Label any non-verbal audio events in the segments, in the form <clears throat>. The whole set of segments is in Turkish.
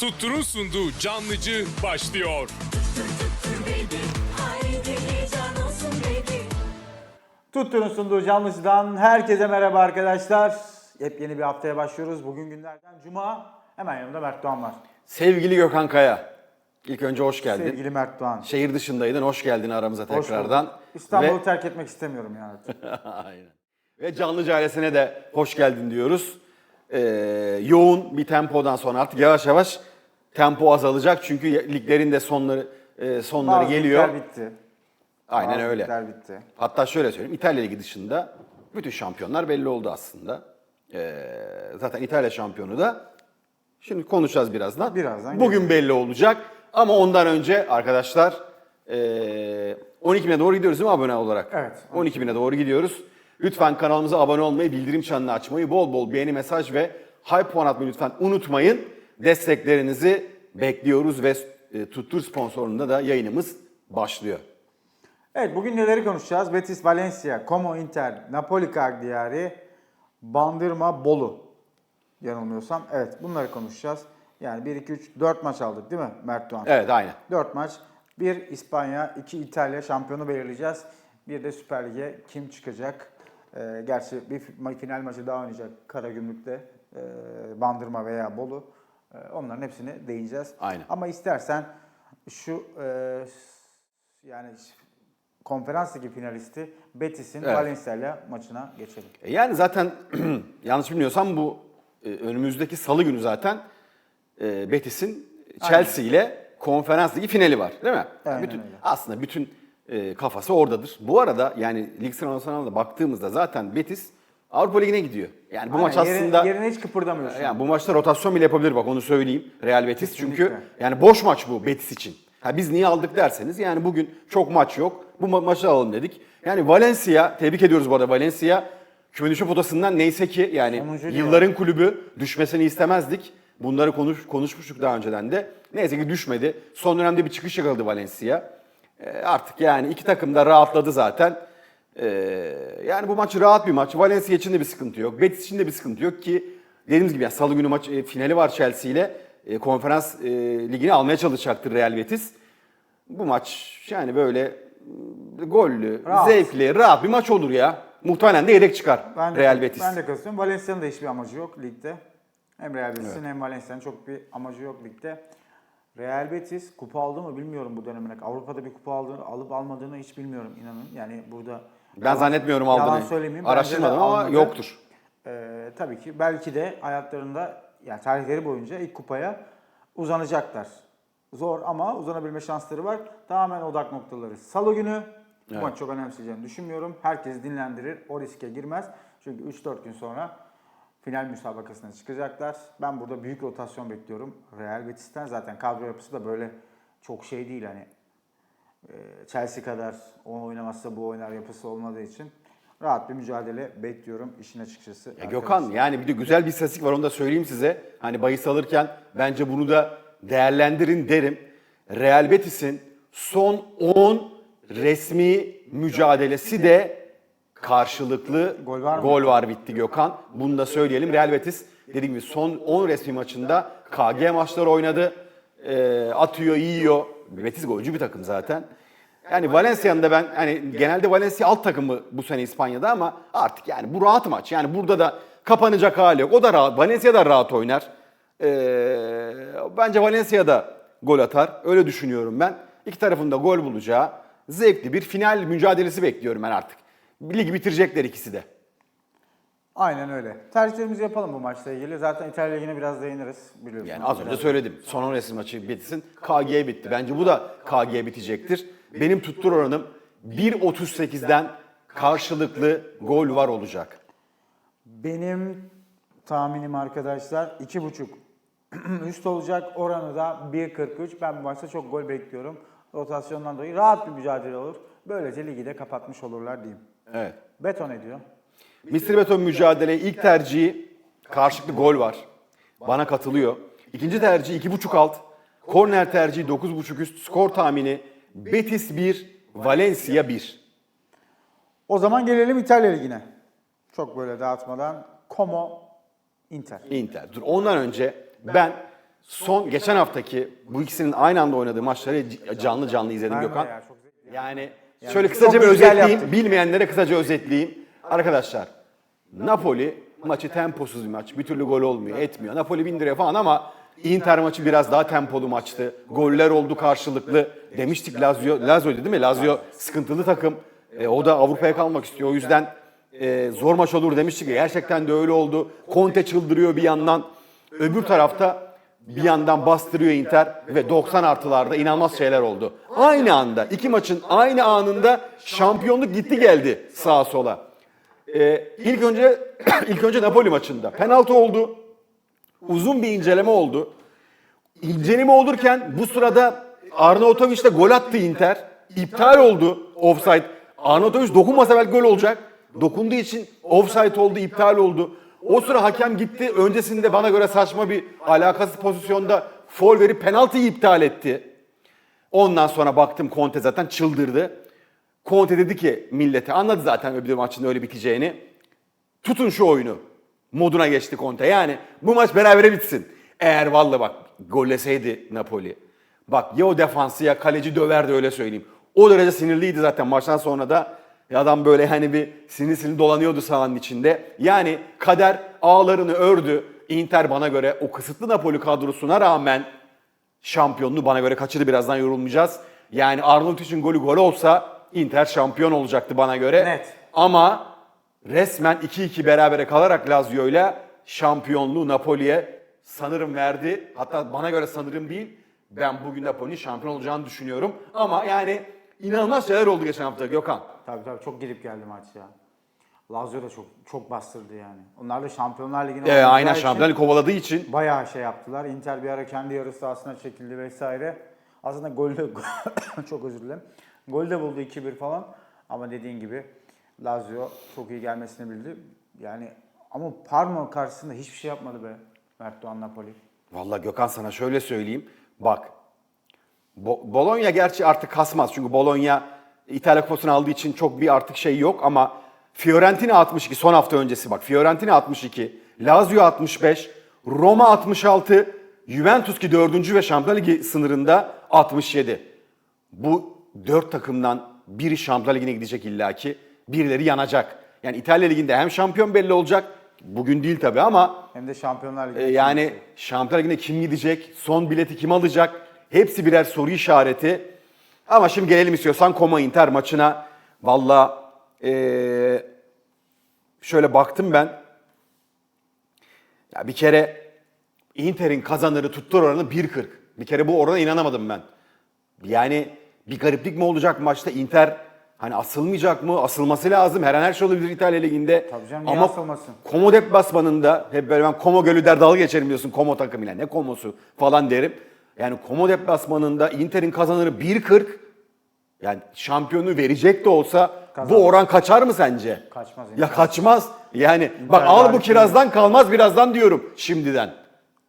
Tuttur'un sunduğu Canlıcı başlıyor. Tuttur'un sunduğu Canlıcı'dan herkese merhaba arkadaşlar. Yepyeni bir haftaya başlıyoruz. Bugün günlerden Cuma. Hemen yanımda Mert Doğan var. Sevgili Gökhan Kaya, ilk önce hoş geldin. Sevgili Mert Doğan. Şehir dışındaydın, hoş geldin aramıza Hoş tekrardan. bulduk. İstanbul'u Ve, terk etmek istemiyorum yani. <laughs> Aynen. Ve Canlıcı ailesine de hoş geldin diyoruz. Ee, yoğun bir tempodan sonra artık yavaş yavaş tempo azalacak çünkü liglerin de sonları e, sonları Bazı geliyor. ligler bitti. Aynen Bazı öyle. ligler bitti. Hatta şöyle söyleyeyim, İtalya Ligi dışında bütün şampiyonlar belli oldu aslında. Ee, zaten İtalya şampiyonu da şimdi konuşacağız birazdan. Birazdan Bugün belli olacak ama ondan önce arkadaşlar ee, 12 bine doğru gidiyoruz değil mi abone olarak? Evet. 12 bine doğru gidiyoruz. Lütfen kanalımıza abone olmayı, bildirim çanını açmayı, bol bol beğeni, mesaj ve hype puan atmayı lütfen unutmayın. Desteklerinizi bekliyoruz ve e, Tuttur sponsorluğunda da yayınımız başlıyor. Evet bugün neleri konuşacağız? Betis, Valencia, Como Inter, Napoli Cagliari, Bandırma, Bolu. Yanılmıyorsam. Evet bunları konuşacağız. Yani 1, 2, 3, 4 maç aldık değil mi Mert Doğan? Evet aynen. 4 maç. 1 İspanya, 2 İtalya şampiyonu belirleyeceğiz. Bir de Süper Lig'e kim çıkacak? Ee, gerçi bir fi- final maçı daha oynayacak Karagümrük'te. e, Bandırma veya Bolu. E, onların hepsine değineceğiz. Aynen. Ama istersen şu e, yani konferans ligi finalisti Betis'in Evet. Valencia ile maçına geçelim. E Yani zaten <clears throat> yanlış bilmiyorsam bu e, önümüzdeki salı günü zaten e, Betis'in Chelsea ile konferans ligi finali var değil mi? Aynen bütün, öyle. aslında bütün e, kafası oradadır. Bu arada yani lig sıralamasına da baktığımızda zaten Betis Avrupa Ligi'ne gidiyor. Yani bu maç Aynen, yeri- aslında yerine hiç kıpırdamıyor. yani bu maçta rotasyon bile yapabilir bak onu söyleyeyim Real Betis. Kesinlikle. Çünkü yani boş maç bu Betis için. Ha biz niye aldık derseniz yani bugün çok maç yok. Bu ma- maçı alalım dedik. Yani Valencia tebrik ediyoruz bu arada Valencia. Küme düşme potasından neyse ki yani Sonuncu diyor. yılların kulübü düşmesini istemezdik. Bunları konuş, konuşmuştuk daha önceden de. Neyse ki düşmedi. Son dönemde bir çıkış yakaladı Valencia. Ee, artık yani iki takım da rahatladı zaten. Ee, yani bu maç rahat bir maç. Valencia için de bir sıkıntı yok. Betis için de bir sıkıntı yok ki dediğimiz gibi yani salı günü maç e, finali var Chelsea ile. E, konferans e, ligini almaya çalışacaktır Real Betis. Bu maç yani böyle e, gollü, Rahat. zevkli, rahat bir maç olur ya. Muhtemelen de yedek çıkar Ben de, Real Betis. Ben de katılıyorum. Valencia'nın da hiçbir amacı yok ligde. Hem Real Betis'in hem Valencia'nın çok bir amacı yok ligde. Real Betis kupa aldı mı bilmiyorum bu dönemine. Avrupa'da bir kupa aldığını, alıp almadığını hiç bilmiyorum inanın. Yani burada Ben zannetmiyorum aldığını. Yalan söylemeyeyim. Araştırmadım ama almadı. yoktur. Ee, tabii ki belki de hayatlarında yani tarihleri boyunca ilk kupaya uzanacaklar. Zor ama uzanabilme şansları var. Tamamen odak noktaları. Salı günü bu Evet. maçı çok önemseyeceğini düşünmüyorum. Herkes dinlendirir. O riske girmez. Çünkü 3-4 gün sonra final müsabakasına çıkacaklar. Ben burada büyük rotasyon bekliyorum. Real Betis'ten zaten kadro yapısı da böyle çok şey değil hani e, Chelsea kadar o oynamazsa bu oynar yapısı olmadığı için rahat bir mücadele bekliyorum işin açıkçası. Ya Gökhan yani bir de güzel bir istatistik var onu da söyleyeyim size. Hani bahis alırken bence bunu da değerlendirin derim. Real Betis'in son 10 resmi mücadelesi de karşılıklı Gol var gol var bitti Gökhan. Bunu da söyleyelim. Real Betis dediğim gibi son 10 resmi maçında KG maçları oynadı. Ee, atıyor, yiyor. Betis golcü bir takım zaten. Yani Valencia'nın da ben hani genelde Valencia alt takımı bu sene İspanya'da ama artık yani bu rahat maç. Yani burada da kapanacak hali yok. O da rahat. Valencia da rahat oynar. Ee, bence Valencia da gol atar. Öyle düşünüyorum ben. İki tarafın da gol bulacağı zevkli bir final mücadelesi bekliyorum ben artık. Ligi bitirecekler ikisi de. Aynen öyle. Tercihlerimizi yapalım bu maçla ilgili. Zaten İtalya Ligi'ne biraz değiniriz biliyorsunuz. Yani az önce söyledim. Son 10 resim maçı bitsin. KG bitti. Bence bu da KG bitecektir. Benim tuttur oranım 1.38'den karşılıklı gol var olacak. Benim tahminim arkadaşlar 2.5 <clears throat> üst olacak. Oranı da 1.43. Ben bu maçta çok gol bekliyorum. Rotasyondan dolayı rahat bir mücadele olur. Böylece ligi de kapatmış olurlar diyeyim. Evet. Beton ediyor. Mr. Beton mücadele ilk tercihi karşılıklı gol var. Bana katılıyor. İkinci tercihi 2.5 alt. Korner tercihi 9.5 üst. Skor tahmini Betis 1, Valencia 1. O zaman gelelim İtalya Ligi'ne. Çok böyle dağıtmadan. Como Inter. Inter. Dur ondan önce ben son geçen haftaki bu ikisinin aynı anda oynadığı maçları canlı canlı izledim Gökhan. ya, çok zevkli. Yani şöyle kısaca bir özetleyeyim. Bilmeyenlere kısaca özetleyeyim. Arkadaşlar Napoli maçı temposuz bir maç. Bir türlü gol olmuyor, etmiyor. Napoli bindiriyor falan ama Inter maçı biraz daha tempolu maçtı. Goller oldu karşılıklı. Demiştik Lazio, Lazio değil mi? Lazio sıkıntılı takım. E, o da Avrupa'ya kalmak istiyor. O yüzden e, zor maç olur demiştik. Gerçekten de öyle oldu. Conte çıldırıyor bir yandan. Öbür tarafta bir yandan bastırıyor Inter ve 90 artılarda inanılmaz şeyler oldu. Aynı anda iki maçın aynı anında şampiyonluk gitti geldi sağa sola. Ee, ilk önce <clears throat> ilk önce Napoli maçında penaltı oldu. Uzun bir inceleme oldu. İnceleme olurken bu sırada Arnautovic de gol attı Inter. İptal oldu offside. Arnautovic dokunmasa belki gol olacak. Dokunduğu için offside oldu, iptal oldu. O sıra hakem gitti. Öncesinde bana göre saçma bir alakasız pozisyonda foul verip penaltıyı iptal etti. Ondan sonra baktım Conte zaten çıldırdı. Conte dedi ki millete anladı zaten öbür maçın öyle biteceğini. Tutun şu oyunu. Moduna geçti Conte. Yani bu maç berabere bitsin. Eğer vallahi bak golleseydi Napoli. Bak ya o defansı ya kaleci döverdi öyle söyleyeyim. O derece sinirliydi zaten maçtan sonra da. Ya adam böyle hani bir sinir sinir dolanıyordu sahanın içinde. Yani kader ağlarını ördü. Inter bana göre o kısıtlı Napoli kadrosuna rağmen şampiyonluğu bana göre kaçırdı birazdan yorulmayacağız. Yani Arnold için golü gol olsa Inter şampiyon olacaktı bana göre. Net. Ama resmen 2-2 berabere kalarak Lazio ile şampiyonluğu Napoli'ye sanırım verdi. Hatta bana göre sanırım değil. Ben bugün Napoli'nin şampiyon olacağını düşünüyorum. Ama yani inanılmaz şeyler oldu geçen hafta Gökhan. Tabii tabii çok gidip geldi maç ya. Lazio da çok çok bastırdı yani. Onlar da Şampiyonlar Ligi'ne Ee, oynayacağı aynen için şampiyonluğu kovaladığı için. Bayağı şey yaptılar. Inter bir ara kendi yarı sahasına çekildi vesaire. Aslında golde <coughs> çok özür dilerim. Gol de buldu 2-1 falan. Ama dediğin gibi Lazio çok iyi gelmesini bildi. Yani ama Parma karşısında hiçbir şey yapmadı be Mert Doğan Napoli. Vallahi Gökhan sana şöyle söyleyeyim. Bak Bo- Bologna gerçi artık kasmaz. Çünkü Bologna İtalya kupasını aldığı için çok bir artık şey yok ama Fiorentina 62 son hafta öncesi bak. Fiorentina 62, Lazio 65, Roma 66, Juventus ki 4. ve Şampiyonlar Ligi sınırında 67. Bu dört takımdan biri Şampiyonlar Ligi'ne gidecek illaki. Birileri yanacak. Yani İtalya Ligi'nde hem şampiyon belli olacak. Bugün değil tabii ama Hem de Şampiyonlar Ligi. e, yani Şampiyonlar Ligi'ne kim gidecek? Son bileti kim alacak? Hepsi birer soru işareti. Ama şimdi gelelim istiyorsan Como Inter maçına. Valla e, şöyle baktım ben. Ya bir kere Inter'in kazanırı tuttur oranı 1.40. Bir kere bu orana inanamadım ben. Yani bir gariplik mi olacak maçta? Inter hani asılmayacak mı? Asılması lazım. Her an her şey olabilir İtalya Ligi'nde. Tabii canım, Ama asılmasın? Como deplasmanında hep böyle ben Como Gölü der dalga geçerim diyorsun Como takımıyla. Ne Como'su falan derim. Yani Como deplasmanında Inter'in kazanırı 1.40. Yani şampiyonu verecek de olsa Kazanır. bu oran kaçar mı sence? Kaçmaz Ya kaçmaz. Yani bak Inter al bu kirazdan kalmaz birazdan diyorum şimdiden.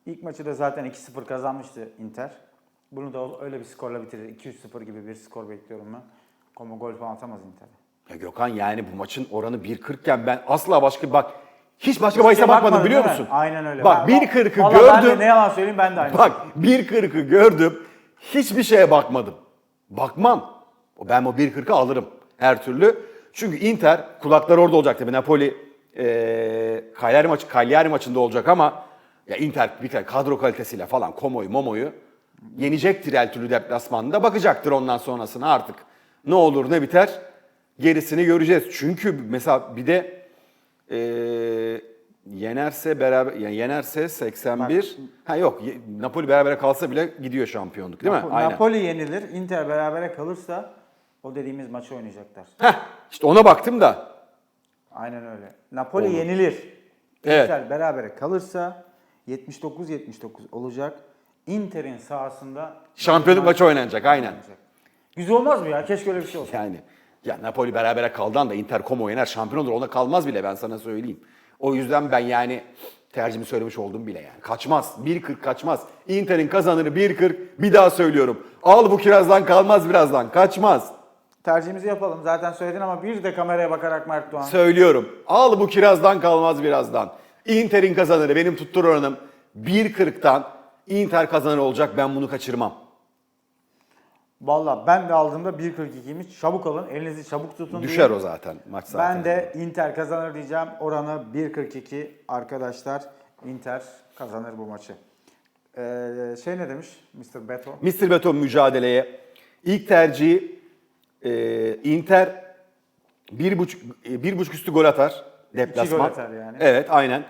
İlk maçı da zaten 2-0 kazanmıştı Inter. Bunu da öyle bir skorla bitirir. 2-3-0 gibi bir skor bekliyorum ben. Como gol falan atamaz Inter. Ya Gökhan yani bu maçın oranı 1.40 iken ben asla başka bak hiç başka bahise bakmadım Bakmadın biliyor mi? musun? Aynen öyle. Bak Ben- 1.40'ı Vallahi Ben de gördüm. ne yalan söyleyeyim ben de aynı. Bak 1.40'ı gördüm. Hiçbir şeye bakmadım. Bakmam. Ben o 1.40'ı alırım her türlü. Çünkü Inter kulaklar orada olacak tabii. Napoli eee Cagliari maçı Cagliari maçında olacak ama ya Inter bir kere kadro kalitesiyle falan Como'yu, Momo'yu yenecektir her türlü deplasmanda. Bakacaktır ondan sonrasına artık. Ne olur ne biter gerisini göreceğiz. Çünkü mesela bir de eee yenerse beraber yani yenerse 81 ha yok Napoli beraber kalsa bile gidiyor şampiyonluk değil mi? Napo- Aynen. Napoli yenilir. Inter berabere kalırsa o dediğimiz maçı oynayacaklar. Heh, işte ona baktım da. Aynen öyle. Napoli Olur. yenilir. Evet. Inter berabere kalırsa 79-79 olacak. Inter'in sahasında Şampiyonluk maçı oynanacak aynen. Güzel olmaz mı ya? Keşke öyle bir şey olsa. Yani ya Napoli berabere kaldan da Inter Como yener şampiyon olur ona kalmaz bile ben sana söyleyeyim. O yüzden ben yani tercihimi söylemiş oldum bile yani. Kaçmaz. 1.40 kaçmaz. Inter'in kazanırı 1.40 bir daha söylüyorum. Al bu kirazdan kalmaz birazdan. Kaçmaz. Tercihimizi yapalım. Zaten söyledin ama bir de kameraya bakarak Mert Doğan. Söylüyorum. Al bu kirazdan kalmaz birazdan. Inter'in kazanırı benim tuttur oranım 1.40'tan Inter kazanır olacak. Ben bunu kaçırmam. Valla ben de aldığımda 1.42'ymiş. Çabuk alın. Elinizi çabuk tutun. Düşer diye. o zaten maç zaten. Ben de Inter kazanır diyeceğim. Oranı 1.42 arkadaşlar. Inter kazanır bu maçı. Ee, şey ne demiş Mr. Beto? Mr. Beton mücadeleye ilk tercihi e, Inter bir buçuk, e, bir buçuk üstü gol atar. Deplasman. gol atar yani. Evet aynen.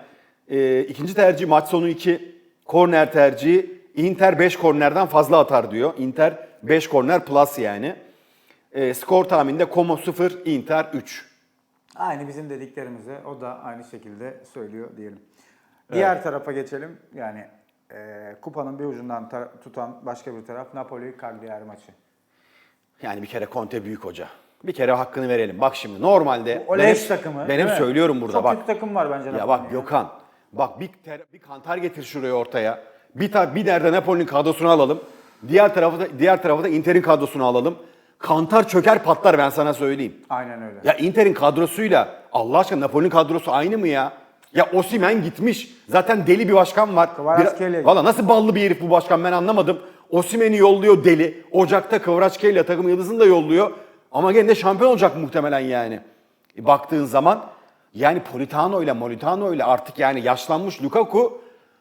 E, ikinci tercih maç sonu 2. Korner tercihi Inter 5 kornerden fazla atar diyor. Inter 5 korner plus yani. E, skor tahmininde Como 0, Inter 3. Aynı bizim dediklerimizi o da aynı şekilde söylüyor diyelim. Diğer tarafa geçelim. Yani e, kupanın bir ucundan tar- tutan başka bir taraf Napoli Cagliari maçı. Yani bir kere Conte büyük hoca. Bir kere hakkını verelim. Bak şimdi normalde O ben hep- leş takımı. ben değil hep mi? söylüyorum burada Çok bak. kötü takım var bence Ya Napoli'nin bak Gökhan, bak bir, ter- bir kantar getir şuraya ortaya. Bir tar bir derde Napoli'nin kadrosunu alalım. Diğer tarafı da diğer tarafı da Inter'in kadrosunu alalım. Kantar çöker patlar ben sana söyleyeyim. Aynen öyle. Ya Inter'in kadrosuyla Allah aşkına Napoli'nin kadrosu aynı mı ya? Ya Osimen gitmiş. Zaten deli bir başkan var. Bir- Valla nasıl ballı bir herif bu başkan ben anlamadım. Osimen'i yolluyor deli. Ocak'ta Kvaratskhelia takım yıldızını da yolluyor. Ama gene de şampiyon olacak muhtemelen yani. E, baktığın zaman yani Politano ile Molitano ile artık yani yaşlanmış Lukaku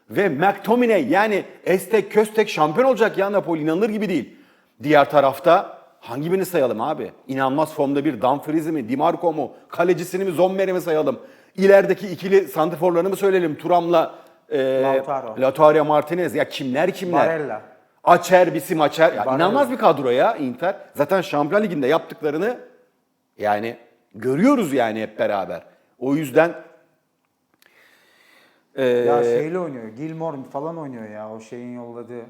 ve McTominay yani estek köstek şampiyon olacak ya Napoli inanılır gibi değil. Diğer tarafta hangi birini sayalım abi? İnanılmaz formda bir Dumfries'i mi, Di Marco mu, kalecisini mi, Zommer'i mi sayalım? İlerideki ikili santiforlarını mı söyleyelim? Turam'la e, Lautaro. Lautaro Martinez. Ya kimler kimler? Barella. Açer, Bisim Açer. Ya Barella. inanılmaz bir kadro ya Inter. Zaten Şampiyon Ligi'nde yaptıklarını yani görüyoruz yani hep beraber. O yüzden e, Ya şeyle oynuyor. Gilmore falan oynuyor ya. O şeyin yolladığı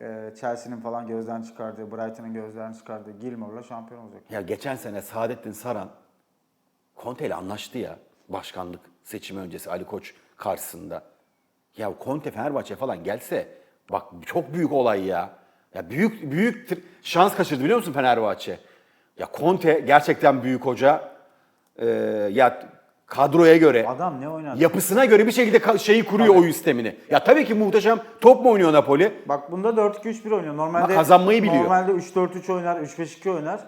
e, Chelsea'nin falan gözden çıkardığı, Brighton'ın gözden çıkardığı Gilmore'la şampiyon olacak. Ya geçen sene Saadettin Saran Conte ile anlaştı ya başkanlık seçimi öncesi Ali Koç karşısında. Ya Conte Fenerbahçe falan gelse bak çok büyük olay ya. Ya büyük büyük şans kaçırdı biliyor musun Fenerbahçe? Ya Conte gerçekten büyük hoca. Ee, ya kadroya göre Adam ne oynadı? yapısına göre bir şekilde ka- şeyi kuruyor oyun sistemini. Ya tabii ki muhteşem top mu oynuyor Napoli? Bak bunda 4-2-3-1 oynuyor. Normalde Ama kazanmayı biliyor. Normalde 3-4-3 oynar, 3-5-2 oynar.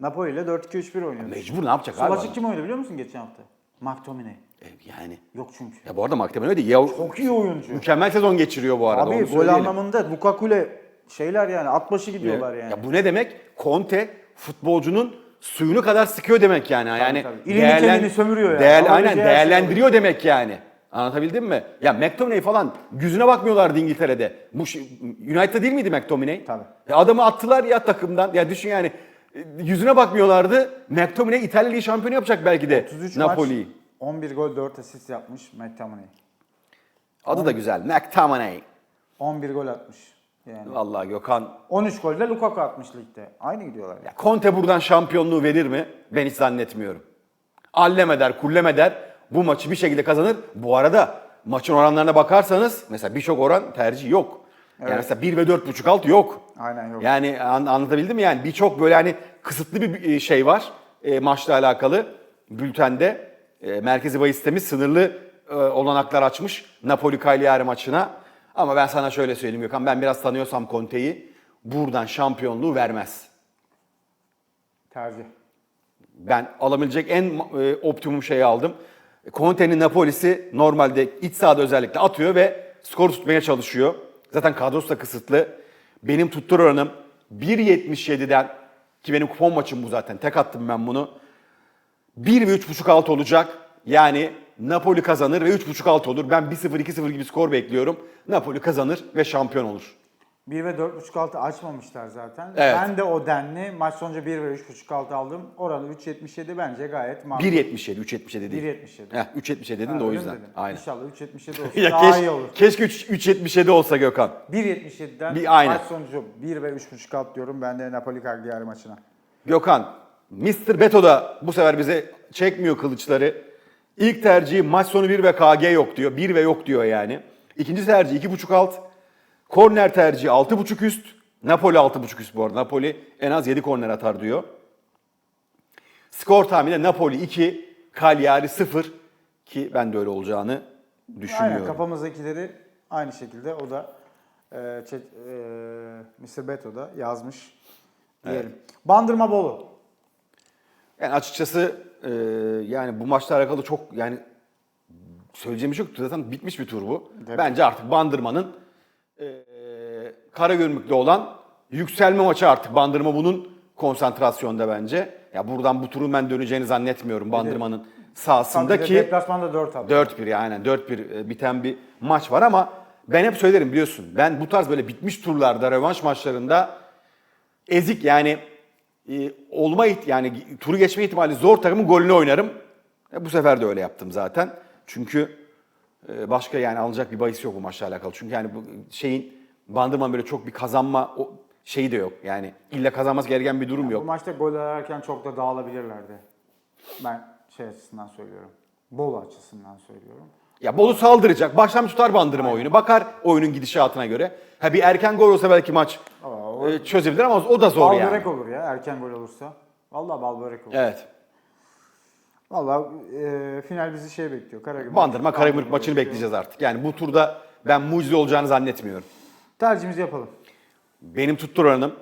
Napoli ile 4-2-3-1 oynuyor. Mecbur ne yapacak abi? açık adam? kim oynadı biliyor musun geçen hafta? McTominay. E, Yani. Yok çünkü. Ya bu arada McTominay öyle ya Çok iyi oyuncu. mükemmel sezon geçiriyor bu arada. Abi gol söyleyelim. anlamında Lukaku ile şeyler yani at başı gidiyorlar yani. Ya bu ne demek? Conte futbolcunun suyunu kadar sıkıyor demek yani. yani tabii. İlini kemiğini sömürüyor yani. Değer, aynen her şey değerlendiriyor demek yani. Anlatabildim mi? Ya McTominay falan yüzüne bakmıyorlardı İngiltere'de. Bu şey- United'da değil miydi McTominay? Tabii. Ya adamı attılar ya takımdan. Ya düşün yani e, yüzüne bakmıyorlardı. McTominay İtalya Ligi şampiyonu yapacak belki de 33 Napoli'yi. maç 11 gol 4 asist yapmış McTominay. Adı da güzel. McTominay. 11 gol atmış. Yani. Vallahi Gökhan 13 gol de Lukaku atmış ligde. Aynı gidiyorlar. Yani. Ya Conte buradan şampiyonluğu verir mi? Ben hiç zannetmiyorum. Allem eder, kullem eder. Bu maçı bir şekilde kazanır. Bu arada maçın oranlarına bakarsanız mesela birçok oran tercih yok. Yani mesela 1 ve 4.5 alt yok. Aynen yok. Yani an- anlatabildim mi? Yani birçok böyle hani kısıtlı bir şey var e, maçla alakalı bültende. E, merkezi bahis sitemiz sınırlı e, olanaklar açmış Napoli Cagliari maçına. Ama ben sana şöyle söyleyeyim Gökhan ben biraz tanıyorsam Conte'yi buradan şampiyonluğu vermez. Tercih. Ben alabilecek en e, optimum şeyi aldım. Conte'nin Napoli'si normalde iç sahada özellikle atıyor ve skor tutmaya çalışıyor. Zaten kadrosu da kısıtlı. Benim tuttur oranım 1.77'den ki benim kupon maçım bu zaten. Tek attım ben bunu. 1 ve 3.5 alt olacak. Yani Napoli kazanır ve 3.5 alt olur. Ben 1-0 2-0 gibi skor bekliyorum. Napoli kazanır ve şampiyon olur. 1 ve 4.5 altı açmamışlar zaten. Evet. Ben de o denli maç sonucu 1 ve 3.5 altı aldım. Oranı 3.77 bence gayet makul. 1.77, 3.77 değil. 1.77. Heh, 3.77 dedin de o yüzden. dedin? Aynen. İnşallah 3.77 <laughs> olsun. Ya daha keş- iyi olur. keşke 3 3.77 olsa Gökhan. 1.77'den Bir- aynen. maç sonucu 1 ve 3.5 alt diyorum ben de Napoli Cagliari maçına. Gökhan, Mr. Beto da bu sefer bize çekmiyor kılıçları. İlk tercihi maç sonu 1 ve KG yok diyor. 1 ve yok diyor yani. İkinci tercih 2.5 alt. Korner tercihi 6.5 üst. Napoli 6.5 üst bu arada. Napoli en az 7 korner atar diyor. Skor tahmini Napoli 2, Cagliari 0 ki ben de öyle olacağını düşünüyorum. Aynen kafamızdakileri aynı şekilde o da e, Çe- e, Mr. Beto da yazmış diyelim. Bandırma Bolu. Yani açıkçası e, yani bu maçla alakalı çok yani söyleyeceğim bir şey yok. Zaten bitmiş bir tur bu. Tabii. Bence artık Bandırma'nın e, Karagümrük'te olan yükselme maçı artık. Bandırma bunun konsantrasyonda bence. Ya buradan bu turun ben döneceğini zannetmiyorum Bandırma'nın sahasında ki Deplasmanda 4 attı. 4-1 yani 4-1 e, biten bir maç var ama ben hep söylerim biliyorsun. Ben bu tarz böyle bitmiş turlarda, rövanş maçlarında ezik yani e, olma yani turu geçme ihtimali zor takımın golünü oynarım. E, bu sefer de öyle yaptım zaten. Çünkü e, başka yani alınacak bir bahis yok bu maçla alakalı. Çünkü yani bu şeyin Bandırman böyle çok bir kazanma o şeyi de yok. Yani illa kazanması gereken bir durum Bu yok. maçta gol ararken çok da dağılabilirlerdi. Ben şey açısından söylüyorum. Bolu açısından söylüyorum. Ya Bolu saldıracak. Baştan tutar bandırma oyunu. Bakar oyunun gidişatına göre. Ha bir erken gol olsa belki maç Aa, o- e, çözebilir ama o da zor Bal yani. börek olur ya erken gol olursa. Vallahi bal börek olur. Evet. Vallahi e, final bizi şey bekliyor. Karagümrük. Bandırma Karagümrük maçını bekleyeceğiz artık. Yani bu turda ben mucize olacağını zannetmiyorum. Tercihimizi yapalım. Benim tuttur oranım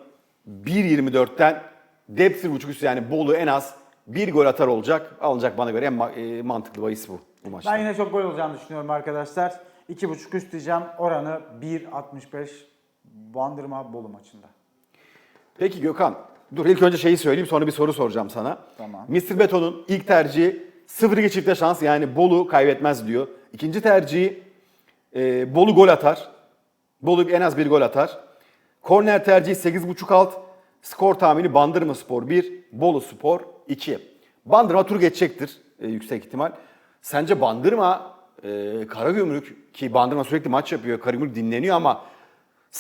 1.24'ten dep 1.5 üstü yani Bolu en az bir gol atar olacak. Alınacak bana göre en ma- e, mantıklı bahis bu bu maçta. Ben yine çok gol olacağını düşünüyorum arkadaşlar. 2.5 üst diyeceğim. Oranı 1.65 Bandırma Bolu maçında. Peki Gökhan, dur ilk önce şeyi söyleyeyim sonra bir soru soracağım sana. Tamam. Mr. Beto'nun ilk tercihi 0-2 çifte şans yani Bolu kaybetmez diyor. İkinci tercihi e, Bolu gol atar. Bolu en az bir gol atar. Korner tercihi 8.5 alt. Skor tahmini Bandırma Spor 1, Bolu Spor 2. Bandırma tur geçecektir e, yüksek ihtimal. Sence Bandırma, e, Karagümrük ki Bandırma sürekli maç yapıyor, Karagümrük dinleniyor ama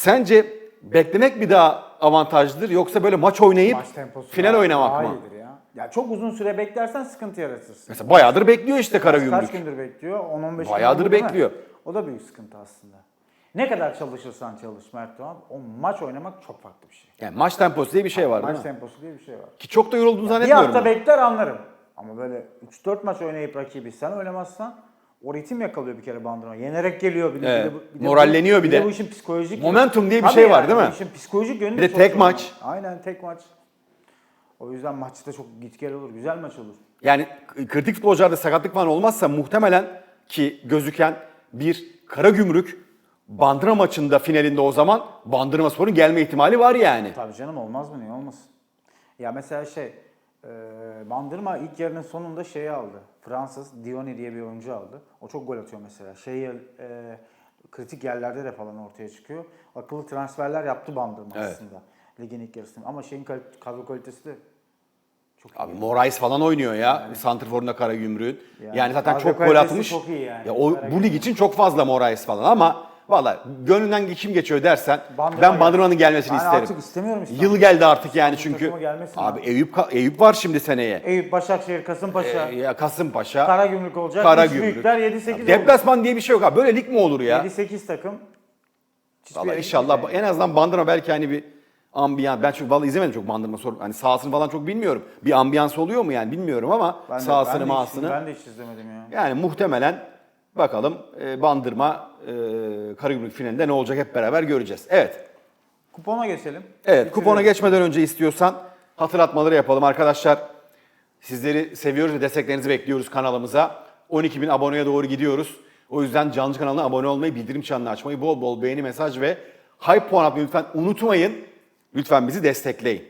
sence beklemek mi daha avantajlıdır yoksa böyle maç oynayıp Maç temposu final daha- oynamak daha mı? iyidir ya. Ya çok uzun süre beklersen sıkıntı yaratırsın. Mesela bayağıdır bekliyor işte Kaç Karagümrük. gündür bekliyor? 10-15 gün Bayağıdır oldu değil mi? bekliyor. O da büyük sıkıntı aslında. Ne kadar çalışırsan çalış Mert Doğan, o maç oynamak çok farklı bir şey. Yani maç temposu diye bir şey var Maç değil mi? temposu diye bir şey var. Ki çok da yorulduğunu Bir zannetmiyorum. hafta ben. bekler anlarım. Ama böyle 3-4 maç oynayıp rakibi sen oynamazsan o ritim yakalıyor bir kere bandırma. Yenerek geliyor bir de. Evet. bir de bir de Moralleniyor bu, bir de. bu işin psikolojik Momentum diye bir Tabii şey var yani, değil mi? Bu işin psikolojik yönü Bir de tek önemli. maç. Aynen tek maç. O yüzden maçta çok git gel olur. Güzel maç olur. Yani kritik futbolcularda sakatlık falan olmazsa muhtemelen ki gözüken bir Karagümrük Bandırma maçında finalinde o zaman Bandırma Spor'un gelme ihtimali var yani. Tabii canım olmaz mı niye olmasın? Ya mesela şey e, Bandırma ilk yarının sonunda şeyi aldı. Fransız Dioni diye bir oyuncu aldı. O çok gol atıyor mesela. Şey e, kritik yerlerde de falan ortaya çıkıyor. Akıllı transferler yaptı Bandırma Evet. aslında. Ligin ilk yarısında. Ama şeyin kadro kalitesi de çok iyi. Abi Moraes falan oynuyor ya. Santrfor'unda Karagümrük'ün. Yani, Yani zaten çok gol atmış. çok iyi yani. Ya o, bu lig için çok fazla Moraes falan ama valla gönlünden kim geçiyor dersen Bandırma ben Bandırma'nın gelmesini Ben isterim. artık istemiyorum İstanbul. Yıl geldi artık yani çünkü. Abi. Eyüp Eyüp var şimdi seneye. Eyüp, Başakşehir, Kasımpaşa, Ee, ya Kasımpaşa, Karagümrük olacak. Karagümrük. Büyükler 7-8 olur. Deplasman diye bir şey yok abi. Böyle lig mi olur ya? 7-8 takım. Yere inşallah gitmeyecek. en azından Bandırma belki hani bir ambiyans. Ben çünkü vallahi izlemedim çok Bandırma sor. Hani sahasını falan çok bilmiyorum. Bir ambiyans oluyor mu yani bilmiyorum ama Ben de- sahasını ben de hiç- mahasını. Ben de hiç izlemedim ya. Yani muhtemelen bakalım e, Bandırma e, Karagümrük finalinde ne olacak hep beraber göreceğiz. Evet. Kupona geçelim. Evet kupona geçmeden önce istiyorsan hatırlatmaları yapalım arkadaşlar. Sizleri seviyoruz ve desteklerinizi bekliyoruz kanalımıza. 12 bin aboneye doğru gidiyoruz. O yüzden canlı kanalına abone olmayı, bildirim çanını açmayı, bol bol beğeni, mesaj ve hype puan atmayı lütfen unutmayın. Lütfen bizi destekleyin.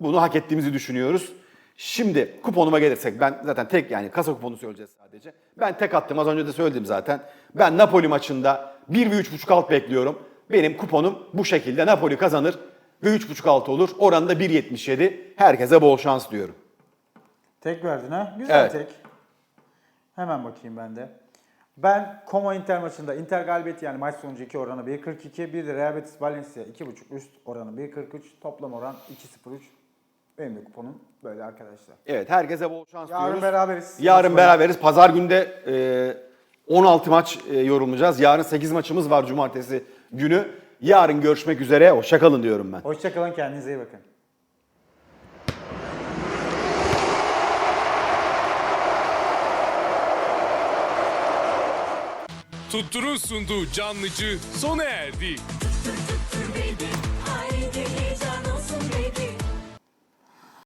Bunu hak ettiğimizi düşünüyoruz. Şimdi kuponuma gelirsek ben zaten tek yani kasa kuponu söyleyeceğiz sadece. Ben tek attım az önce de söyledim zaten. Ben Napoli maçında 1 ve 3.5 alt bekliyorum. Benim kuponum bu şekilde Napoli kazanır ve 3.5 alt olur. Oranı da 1.77. Herkese bol şans diyorum. Tek verdin ha? Güzel Evet. tek. Hemen bakayım ben de. Ben Como Inter maçında Inter galibiyeti yani maç sonucu 2 oranı 1.42. Bir de Real Betis Valencia 2.5 üst oranı 1.43. Toplam oran 2.03. Benim de kuponum böyle arkadaşlar. Evet herkese bol şans Yarın diyoruz. beraberiz. Yarın Maç beraberiz. Pazar günde e, 16 maç e, yorumlayacağız. Yarın 8 maçımız var cumartesi günü. Yarın görüşmek üzere. Hoşçakalın diyorum ben. Hoşçakalın kendinize iyi bakın. Tuttur'un sunduğu canlıcı sona erdi.